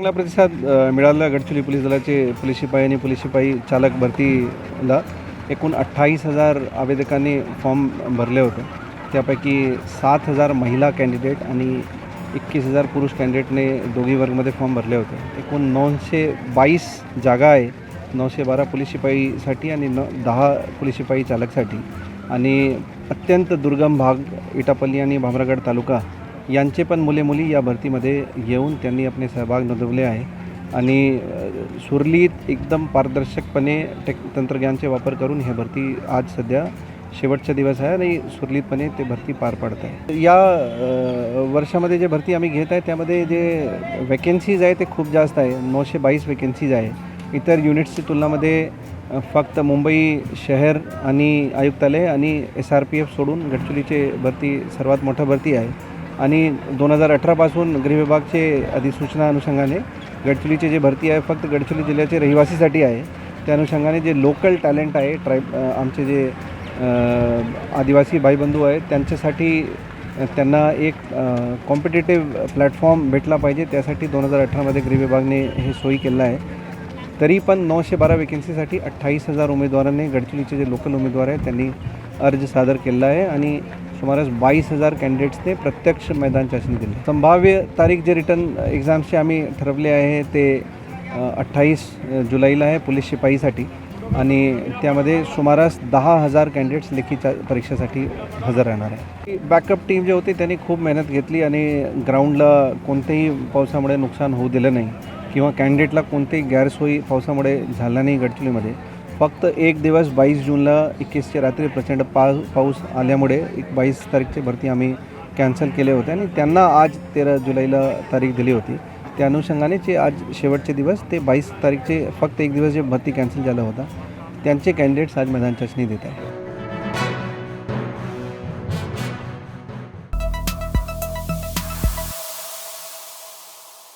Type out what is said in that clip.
चांगला प्रतिसाद मिळाला गडचिरोली पोलीस दलाचे पोलीस शिपाई आणि पोलीस शिपाई चालक भरतीला. एकूण अठ्ठावीस हजार आवेदकांनी फॉर्म भरले होते. त्यापैकी सात हजार महिला कॅन्डिडेट आणि एकवीस हजार पुरुष कॅन्डिडेटने दोघी वर्गमध्ये फॉर्म भरले होते. एकूण नऊशे बावीस जागा आहे नऊशे बारा पोलीस शिपाईसाठी आणि न दहा पोलीस शिपाई चालकसाठी. आणि अत्यंत दुर्गम भाग इटापल्ली आणि भामरागड तालुका यांचे पण मुले मुली या भरतीमध्ये येऊन त्यांनी आपले सहभाग नोंदवले आहे. आणि सुरलीत एकदम पारदर्शकपणे टेक तंत्रज्ञानचे वापर करून हे भरती आज सध्या शेवटचा दिवस आहे आणि सुरलीतपणे ते भरती पार पडत आहे. या वर्षामध्ये जे भरती आम्ही घेत आहे त्यामध्ये जे वॅकेन्सीज आहे ते खूप जास्त आहे. नऊशे बावीस वॅकेन्सीज आहे. इतर युनिट्सच्या तुलनामध्ये फक्त मुंबई शहर आणि आयुक्तालय आणि एस आर पी एफ सोडून गडचिरोलीचे भरती सर्वात मोठं भरती आहे. आणि दोन हजार अठरापासून गृह विभागचे अधिसूचना अनुषंगाने गडचिरोलीचे जे भरती आहे फक्त गडचिरोली जिल्ह्याचे रहिवासीसाठी आहे. त्या अनुषंगाने जे लोकल टॅलेंट आहे ट्राईब आमचे जे आदिवासी भाईबंधू आहेत त्यांच्यासाठी त्यांना एक कॉम्पिटेटिव्ह प्लॅटफॉर्म भेटला पाहिजे. त्यासाठी दोन हजार अठरामध्ये गृहविभागने हे सोयी केलं आहे. तरी पण नऊशे बारा वेकेन्सीसाठी अठ्ठावीस हजार उमेदवारांनी गडचिरोलीचे जे लोकल उमेदवार आहेत त्यांनी अर्ज सादर केला आहे. आणि सुमारे बावीस हजार कॅन्डिडेट्सने प्रत्यक्ष मैदान चाचणी दिली. संभाव्य तारीख जे रिटर्न एक्झाम्सचे आम्ही ठरवले आहे ते अठ्ठावीस जुलैला आहे पोलीस शिपाईसाठी. आणि त्यामध्ये सुमारास दहा हजार कॅन्डिडेट्स लेखीच्या परीक्षेसाठी हजर राहणार आहे. बॅकअप टीम जे होती त्यांनी खूप मेहनत घेतली आणि ग्राउंडला कोणत्याही पावसामुळे नुकसान होऊ दिलं नाही. किंवा कॅन्डिडेटला कोणतेही गैरसोयी पावसामुळे झाला नाही गडचिरोलीमध्ये. फक्त एक दिवस बावीस जूनला एकवीसच्या रात्री प्रचंड पा पाऊस आल्यामुळे एक बावीस तारीखची भरती आम्ही कॅन्सल केले होते आणि त्यांना आज तेरा जुलैला तारीख दिली होती. त्या अनुषंगाने जे आज शेवटचे दिवस ते बावीस तारीखचे फक्त एक दिवस जे भरती कॅन्सल झाला होता त्यांचे कॅन्डिडेट्स आज मैदान चाचणी देत आहे